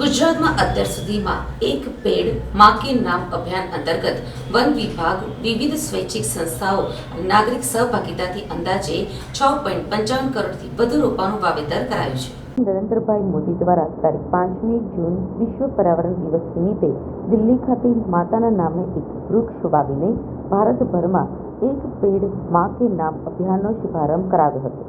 ગુજરાતમાં અત્યાર સુધીમાં એક પેડ મા કે નામ અભિયાન અંતર્ગત વન વિભાગ, વિવિધ સ્વૈચ્છિક સંસ્થાઓ નાગરિક સહભાગિતાથી અંદાજે છ પોઈન્ટ પંચાવન કરોડથી વધુ રોપાનું વાવેતર કરાયું છે. નરેન્દ્રભાઈ મોદી દ્વારા તારીખ પાંચમી જૂન વિશ્વ પર્યાવરણ દિવસ નિમિત્તે દિલ્હી ખાતે માતાના નામે એક વૃક્ષ વાવીને ભારતભરમાં એક પેડ મા કે નામ અભિયાનનો શુભારંભ કરાવ્યો હતો.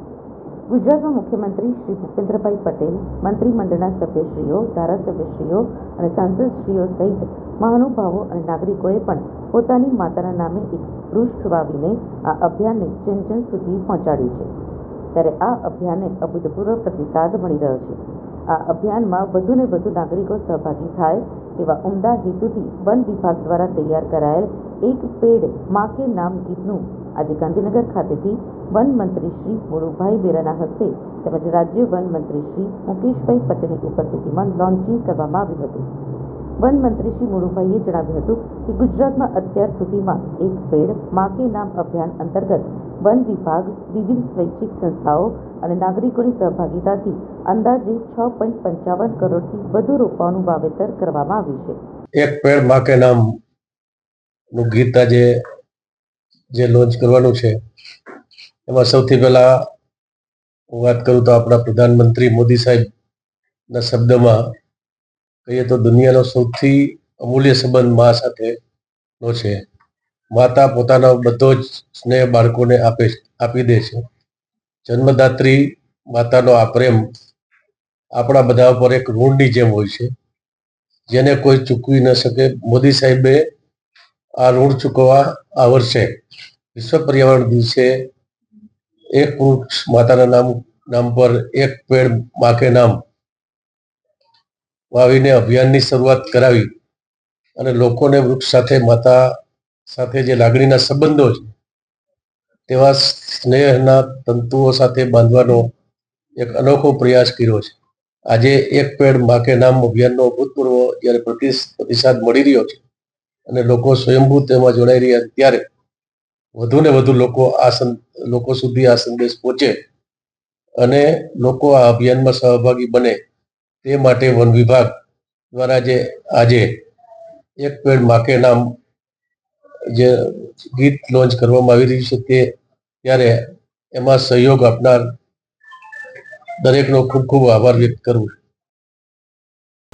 ગુજરાતના મુખ્યમંત્રી શ્રી ભૂપેન્દ્રભાઈ પટેલ, મંત્રીમંડળના સભ્યશ્રીઓ, ધારાસભ્યશ્રીઓ અને સાંસદશ્રીઓ સહિત મહાનુભાવો અને નાગરિકોએ પણ પોતાની માતાના નામે એક વૃક્ષ વાવીને આ અભિયાનને જન જન સુધી પહોંચાડ્યું છે. ત્યારે આ અભિયાનને અભૂતપૂર્વ પ્રતિસાદ મળી રહ્યો છે. આ અભિયાનમાં વધુને વધુ નાગરિકો સહભાગી થાય તેવા ઉમદા હેતુથી વન વિભાગ દ્વારા તૈયાર કરાયેલ એક પેડ મા કે નામ ગીતનું આજે ગાંધીનગર ખાતેથી વન મંત્રી શ્રી મોરુભાઈ બેરાના હસ્તે તેમજ રાજ્ય વન મંત્રી શ્રી મુકેશભાઈ પટેલની ઉપસ્થિતિમાં લોન્ચિંગ કરવામાં આવ્યું હતું. વન મંત્રી શ્રી મોરુભાઈએ જણાવ્યું હતું કે ગુજરાતમાં અત્યાર સુધીમાં એક પેડમાં નામ અભિયાન અંતર્ગત વન વિભાગ, વિવિધ સ્વૈચ્છિક સંસ્થાઓ અને નાગરિકોની સહભાગિતાથી અંદાજે છ પોઈન્ટ પંચાવન કરોડથી વધુ રોપાઓનું વાવેતર કરવામાં આવ્યું છે. એક પેડમાં નામનું ગીત જે લોન્ચ કરવાનું છે એમાં સૌથી પહેલા હું વાત કરું તો આપણા પ્રધાનમંત્રી મોદી સાહેબના શબ્દમાં કહીએ તો દુનિયાનો સૌથી અમૂલ્ય સંબંધ મા સાથેનો છે. માતા પોતાનો બધો જ સ્નેહ બાળકોને આપે આપી દે છે. જન્મદાત્રી માતાનો આ પ્રેમ આપણા બધા ઉપર એક ઋણની જેમ હોય છે. જેને કોઈ ચૂકવી ન શકે. મોદી સાહેબે આ ઋણ ચૂકવવા આ વર્ષે વિશ્વ પર્યાવરણ દિવસે એક વૃક્ષ માતાના નામ નામ પર એક પેડ માકે નામ વાવીને અભિયાનની શરૂઆત કરાવી અને લોકોને વૃક્ષ સાથે, માતા સાથે જે લાગણીના સંબંધો છે, તેવા સ્નેહના તંતુઓ સાથે બાંધવાનો એક અનોખો પ્રયાસ કર્યો છે. આજે એક પેડ માકે નામ અભિયાનનો ભૂતપૂર્વ જ્યારે પ્રતિસ- પ્રતિસાદ મળી રહ્યો છે અને લોકો સ્વયંભૂ તેમાં જોડાઈ રહ્યા ત્યારે વધુ ને વધુ લોકો આ લોકો સુધી આ સંદેશ પહોંચે અને લોકો આ અભિયાનમાં સહભાગી બને તે માટે વન વિભાગ દ્વારા જે આજે એક પેડ માકે નામ જે ગીત લોન્ચ કરવામાં આવી રહ્યું છે તે ત્યારે એમાં સહયોગ આપનાર દરેકનો ખૂબ ખૂબ આભાર વ્યક્ત કરું છું.